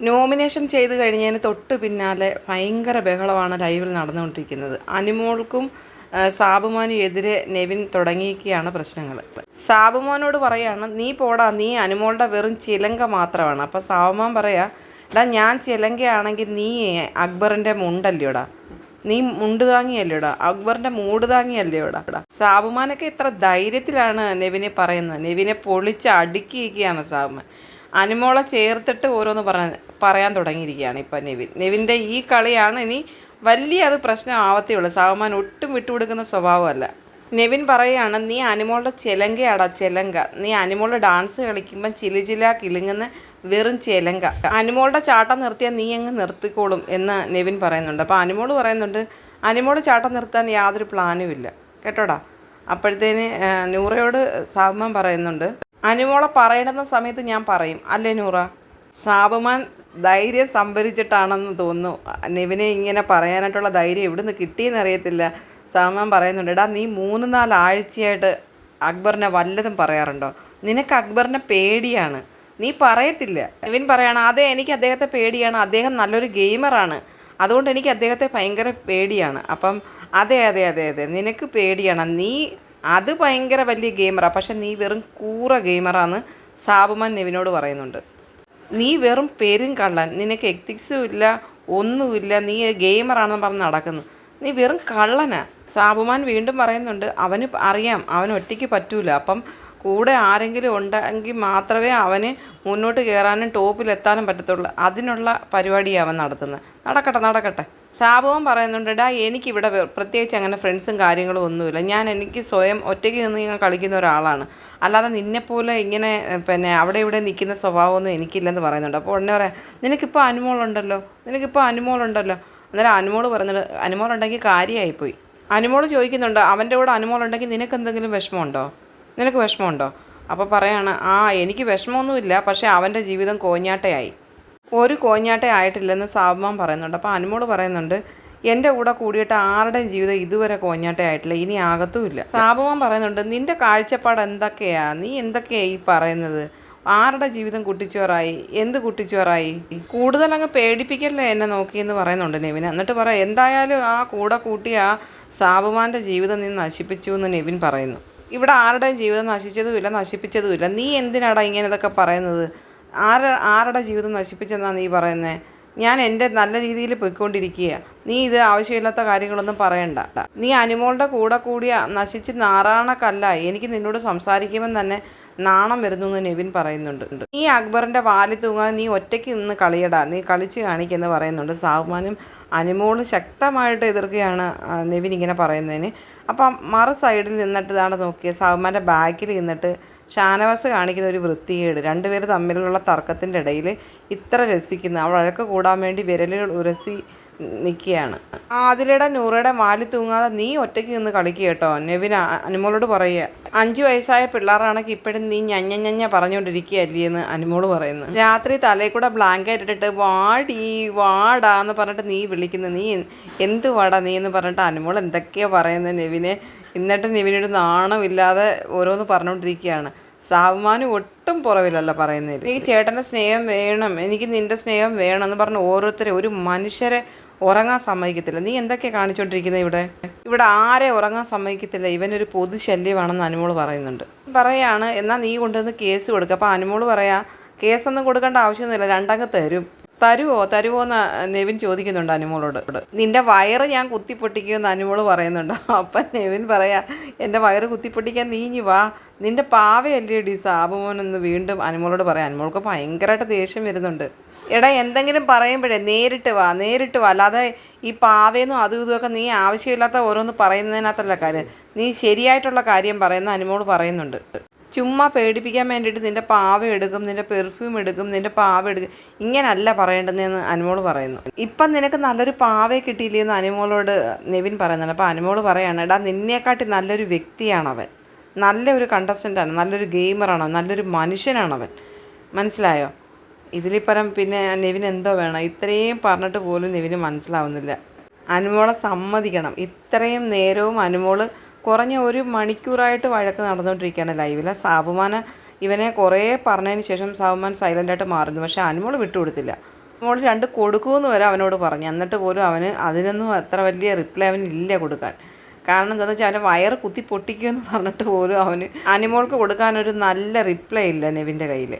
Nomination ചെയ്ത് കഴിഞ്ഞതിന് തൊട്ട് പിന്നാലെ ഭയങ്കര ബഹളമാണ് ലൈവിൽ നടന്നുകൊണ്ടിരിക്കുന്നത്. അനിമോൾക്കും ആ, എതിരെ നെവിൻ തുടങ്ങിയിരിക്കുകയാണ് പ്രശ്നങ്ങൾ. സാബുമോനോട് പറയാണ് നീ പോടാ നീ അനിമോളുടെ വെറും ചിലങ്ക മാത്രമാണ്. അപ്പോൾ സാബുമോൻ പറയാ എടാ ഞാൻ ചിലങ്കയാണെങ്കിൽ നീ അക്ബറിന്റെ മുണ്ടല്ലോടാ. നീ മുണ്ട് താങ്ങിയല്ലോടാ. അക്ബറിന്റെ മൂട് താങ്ങിയല്ലോടാ. സാബുമാനൊക്കെ ഇത്ര ധൈര്യത്തിലാണ് നെവിനെ പറയുന്നത്. നെവിനെ പൊളിച്ച് അടുക്കിയിരിക്കുകയാണ് സാബുമാൻ. അനുമോളെ ചേർത്തിട്ട് ഓരോന്ന് പറയാൻ പറയാൻ തുടങ്ങിയിരിക്കുകയാണ് ഇപ്പം നെവിൻ. നെവിന്റെ ഈ കളിയാണ് ഇനി വലിയ അത് പ്രശ്നം ആവത്തേ ഉള്ളൂ സാവമാൻ ഒട്ടും വിട്ടുകൊടുക്കുന്ന സ്വഭാവമല്ല. നെവിൻ പറയുകയാണ് നീ അനുമോളുടെ ചെലങ്കയാടാ ചെലങ്ക. നീ അനുമോളുടെ ഡാൻസ് കളിക്കുമ്പം ചിലി ചില കിളിങ്ങുന്ന വെറും ചെലങ്ക. അനുമോളുടെ ചാട്ടം നിർത്തിയാൽ നീ അങ്ങ് നിർത്തിക്കോളും എന്ന് നെവിൻ പറയുന്നുണ്ട്. അപ്പോൾ അനുമോൾ പറയുന്നുണ്ട് അനുമോൾ ചാട്ടം നിർത്താൻ യാതൊരു പ്ലാനും ഇല്ല. കേട്ടോടാ? അപ്പോഴത്തേന് നൂറയോട് സാവുമാൻ പറയുന്നുണ്ട് അനുമോളെ പറയണമെന്ന സമയത്ത് ഞാൻ പറയും അല്ലേ നൂറ? സാബുമാൻ ധൈര്യം സംഭരിച്ചിട്ടാണെന്ന് തോന്നുന്നു. നിവിനെ ഇങ്ങനെ പറയാനായിട്ടുള്ള ധൈര്യം എവിടുന്ന് കിട്ടിയെന്ന് അറിയത്തില്ല. സാബുമാൻ പറയുന്നുണ്ട് എടാ നീ മൂന്ന് നാല് ആഴ്ചയായിട്ട് അക്ബറിനെ വല്ലതും പറയാറുണ്ടോ? നിനക്ക് അക്ബറിനെ പേടിയാണ്. നീ പറയത്തില്ല. നിവിൻ പറയാണ് അതെ എനിക്ക് അദ്ദേഹത്തെ പേടിയാണ്. അദ്ദേഹം നല്ലൊരു ഗെയിമറാണ്. അതുകൊണ്ട് എനിക്ക് അദ്ദേഹത്തെ ഭയങ്കര പേടിയാണ്. അപ്പം അതെ അതെ അതെ അതെ നിനക്ക് പേടിയാണ്. നീ അത് ഭയങ്കര വലിയ ഗെയിമറാണ് പക്ഷെ നീ വെറും കൂറ ഗെയിമറാന്ന് സാബുമാൻ നെവിനോട് പറയുന്നുണ്ട്. നീ വെറും പെരും കള്ളൻ. നിനക്ക് എത്തിക്സും ഇല്ല ഒന്നുമില്ല. നീ ഗെയിമറാണെന്ന് പറഞ്ഞ് നടക്കുന്നു. നീ വെറും കള്ളനാ. സാബുമാൻ വീണ്ടും പറയുന്നുണ്ട് അവന് അറിയാം അവൻ ഒറ്റയ്ക്ക് പറ്റൂല. അപ്പം കൂടെ ആരെങ്കിലും ഉണ്ടെങ്കിൽ മാത്രമേ അവന് മുന്നോട്ട് കയറാനും ടോപ്പിലെത്താനും പറ്റത്തുള്ളൂ. അതിനുള്ള പരിപാടിയാണ് അവൻ നടത്തുന്നത്. നടക്കട്ടെ നടക്കട്ടെ. സാബുവൻ പറയുന്നുണ്ട് ഡാ എനിക്കിവിടെ പ്രത്യേകിച്ച് അങ്ങനെ ഫ്രണ്ട്സും കാര്യങ്ങളും ഒന്നുമില്ല. ഞാൻ എനിക്ക് സ്വയം ഒറ്റയ്ക്ക് നിന്ന് ഇങ്ങനെ കളിക്കുന്ന ഒരാളാണ്. അല്ലാതെ നിന്നെപ്പോലെ ഇങ്ങനെ പിന്നെ അവിടെ ഇവിടെ നിൽക്കുന്ന സ്വഭാവമൊന്നും എനിക്കില്ലെന്ന് പറയുന്നുണ്ട്. അപ്പോൾ ഉടനെ പറയാം നിനക്കിപ്പോൾ അനുമോളുണ്ടല്ലോ? നിനക്കിപ്പോൾ അനുമോളുണ്ടല്ലോ? അന്നേരം അനുമോൾ പറഞ്ഞത് അനുമോളുണ്ടെങ്കിൽ കാര്യമായിപ്പോയി അനുമോൾ ചോദിക്കുന്നുണ്ട് അവന്റെ കൂടെ അനുമോളുണ്ടെങ്കിൽ നിനക്ക് എന്തെങ്കിലും വിഷമമുണ്ടോ? നിനക്ക് വിഷമമുണ്ടോ? അപ്പോൾ പറയാണ് ആ എനിക്ക് വിഷമമൊന്നുമില്ല പക്ഷേ അവന്റെ ജീവിതം കോഞ്ഞാട്ടയായി. ഒരു കോഞ്ഞാട്ട ആയിട്ടില്ലെന്ന് സാബുമാൻ പറയുന്നുണ്ട്. അപ്പോൾ അനുമോൾ പറയുന്നുണ്ട് എന്റെ കൂടെ കൂടിയിട്ട് ആരുടെയും ജീവിതം ഇതുവരെ കോഞ്ഞാട്ടേ ആയിട്ടില്ല ഇനി ആകത്തുമില്ല. സാബുമാൻ പറയുന്നുണ്ട് നിന്റെ കാഴ്ചപ്പാട് എന്തൊക്കെയാ? നീ എന്തൊക്കെയാണ് ഈ പറയുന്നത്? ആരുടെ ജീവിതം കുട്ടിച്ചോറായി? എന്ത് കുട്ടിച്ചോറായി? കൂടുതൽ അങ്ങ് പേടിപ്പിക്കല്ലേ എന്നെ നോക്കി എന്ന് പറയുന്നുണ്ട് നെവിൻ. എന്നിട്ട് പറയാം എന്തായാലും ആ കൂടെ കൂട്ടി ആ സാബുമാന്റെ ജീവിതം നീ നശിപ്പിച്ചു എന്ന് നെവിൻ പറയുന്നു. ഇവിടെ ആരുടെയും ജീവിതം നശിച്ചതുമില്ല നശിപ്പിച്ചതുമില്ല. നീ എന്തിനാടാ ഇങ്ങനെ ഇതൊക്കെ പറയുന്നത്? ആര ആരുടെ ജീവിതം നശിപ്പിച്ചെന്നാണ് നീ പറയുന്നത് ഞാൻ എന്റെ നല്ല രീതിയിൽ പോയിക്കൊണ്ടിരിക്കുക. നീ ഇത് ആവശ്യമില്ലാത്ത കാര്യങ്ങളൊന്നും പറയണ്ട. നീ അനുമോളുടെ കൂടെ കൂടിയ നശിച്ച് നാറാണക്കല്ല എനിക്ക് നിന്നോട് സംസാരിക്കുമ്പോൾ തന്നെ നാണം വരുന്നു എന്ന് നെവിൻ പറയുന്നുണ്ട്. നീ അക്ബറിന്റെ വാലി തൂങ്ങാതെ നീ ഒറ്റയ്ക്ക് നിന്ന് കളിയടാ. നീ കളിച്ച് കാണിക്കെന്ന് പറയുന്നുണ്ട്. സാഹുമാനും അനുമോൾ ശക്തമായിട്ട് എതിർക്കുകയാണ് നെവിൻ ഇങ്ങനെ പറയുന്നതിന്. അപ്പം മറു സൈഡിൽ നിന്നിട്ട് ഇതാണ് നോക്കിയത് സാഹുമാന്റെ ബാക്കിൽ നിന്നിട്ട് ഷാനവാസ് കാണിക്കുന്ന ഒരു വൃത്തികേട്. രണ്ടുപേർ തമ്മിലുള്ള തർക്കത്തിന്റെ ഇടയിൽ ഇത്ര രസിക്കുന്ന. അവൾ വഴക്ക് കൂടാൻ വേണ്ടി വിരലുകൾ ഉരസി നിൽക്കുകയാണ് അതിലിടെ നൂറയുടെ വാലി തൂങ്ങാതെ നീ ഒറ്റയ്ക്ക് നിന്ന് കളിക്കുക കേട്ടോ. നെവിൻ അ- അനുമോളോട് പറയുക അഞ്ചു വയസ്സായ പിള്ളേരാണെങ്കിൽ ഇപ്പോഴും നീ ഞഞ്ഞ ഞഞ്ഞ പറഞ്ഞുകൊണ്ടിരിക്കുകയല്ലേ എന്ന് അനുമോൾ പറയുന്നു. രാത്രി തലയിൽ കൂടെ ബ്ലാങ്കറ്റ് ഇട്ടിട്ട് വാടി വാടാ എന്ന് പറഞ്ഞിട്ട് നീ വിളിക്കുന്നു. നീ എന്ത് വാടാ നീ എന്ന് പറഞ്ഞിട്ട് അനുമോൾ എന്തൊക്കെയാ പറയുന്നത് നെവിനെ? എന്നിട്ട് നെവിനൊരു നാണമില്ലാതെ ഓരോന്ന് പറഞ്ഞുകൊണ്ടിരിക്കുകയാണ്. സാവുമാനും ഒട്ടും പുറവിലല്ല പറയുന്നതിൽ. എനിക്ക് ചേട്ടന്റെ സ്നേഹം വേണം എനിക്ക് നിന്റെ സ്നേഹം വേണം എന്ന് പറഞ്ഞ് ഓരോരുത്തരെ ഒരു മനുഷ്യരെ ഉറങ്ങാൻ സമ്മതിക്കത്തില്ല. നീ എന്തൊക്കെയാണ് കാണിച്ചുകൊണ്ടിരിക്കുന്നത് ഇവിടെ? ഇവിടെ ആരെ ഉറങ്ങാൻ സമ്മതിക്കത്തില്ല. ഇവനൊരു പൊതു ശല്യമാണെന്ന് അനുമോൾ പറയുന്നുണ്ട്. പറയാണ് എന്നാൽ നീ കൊണ്ടുവന്ന് കേസ് കൊടുക്കുക അപ്പോൾ അനുമോൾ പറയാ കേസൊന്നും കൊടുക്കേണ്ട ആവശ്യമൊന്നുമില്ല. രണ്ടങ്ങ് തരും. തരുവോ? തരുവോ? എന്ന് നെവിൻ ചോദിക്കുന്നുണ്ട് അനുമോളോട്. നിന്റെ വയറ് ഞാൻ കുത്തിപ്പൊട്ടിക്കുമെന്ന് അനുമോൾ പറയുന്നുണ്ട്. അപ്പം നെവിൻ പറയാ എന്റെ വയറ് കുത്തിപ്പൊട്ടിക്കാൻ നീ ഇഞ്ഞി വാ. നിന്റെ പാവയല്ലേ ഡി സാബുമോനെന്ന് വീണ്ടും അനുമോളോട് പറയാം. അനുമോൾക്ക് ഭയങ്കരമായിട്ട് ദേഷ്യം വരുന്നുണ്ട്. എടാ എന്തെങ്കിലും പറയുമ്പോഴേ നേരിട്ട് വാ നേരിട്ട് വാ. അല്ലാതെ ഈ പാവേന്നും അതും ഇതുമൊക്കെ നീ ആവശ്യമില്ലാത്ത ഓരോന്ന് പറയുന്നതിനകത്തല്ല കാര്യം. നീ ശരിയായിട്ടുള്ള കാര്യം പറയുന്ന അനുമോട് പറയുന്നുണ്ട്. ചുമ്മാ പേടിപ്പിക്കാൻ വേണ്ടിയിട്ട് നിന്റെ പാവ എടുക്കും നിന്റെ പെർഫ്യൂം എടുക്കും നിന്റെ പാവ എടുക്കും. ഇങ്ങനല്ല പറയേണ്ടതെന്ന് അനുമോൾ പറയുന്നു. ഇപ്പം നിനക്ക് നല്ലൊരു പാവയെ കിട്ടിയില്ലെന്ന് അനുമോളോട് നെവിൻ പറയുന്നുണ്ട്. അപ്പോൾ അനുമോൾ പറയാണ് എടാ നിന്നെക്കാട്ടി നല്ലൊരു വ്യക്തിയാണ് വ്യക്തിയാണവൻ. നല്ലൊരു കണ്ടസ്റ്റന്റാണ് നല്ലൊരു ഗെയിമറാണ് നല്ലൊരു മനുഷ്യനാണ് അവൻ മനസ്സിലായോ? ഇതിലിപ്പരം പിന്നെ നെവിൻ എന്തോ വേണം. ഇത്രയും പറഞ്ഞിട്ട് പോലും നെവിന് മനസ്സിലാവുന്നില്ല. അനുമോളെ സമ്മതിക്കണം. ഇത്രയും നേരവും അനുമോൾ കുറഞ്ഞ ഒരു മണിക്കൂറായിട്ട് വഴക്ക് നടന്നുകൊണ്ടിരിക്കുകയാണ് ലൈവിൽ സാബുമാന ഇവനെ കുറേ പറഞ്ഞതിന് ശേഷം സാബുമാൻ സൈലന്റായിട്ട് മാറുന്നു. പക്ഷേ അനുമോൾ വിട്ടുകൊടുത്തില്ല മോൾ രണ്ട് കൊടുക്കുമെന്ന് വരെ അവനോട് പറഞ്ഞു. എന്നിട്ട് പോലും അവന് അതിനൊന്നും അത്ര വലിയ റിപ്ലൈ അവന് ഇല്ല കൊടുക്കാൻ. കാരണം എന്താണെന്ന് വെച്ചാൽ അവന്റെ വയറ് കുത്തി പൊട്ടിക്കുമെന്ന് പറഞ്ഞിട്ട് പോലും അവന് അനിമോൾക്ക് കൊടുക്കാനൊരു നല്ല റിപ്ലൈ ഇല്ല നെവിന്റെ കയ്യിൽ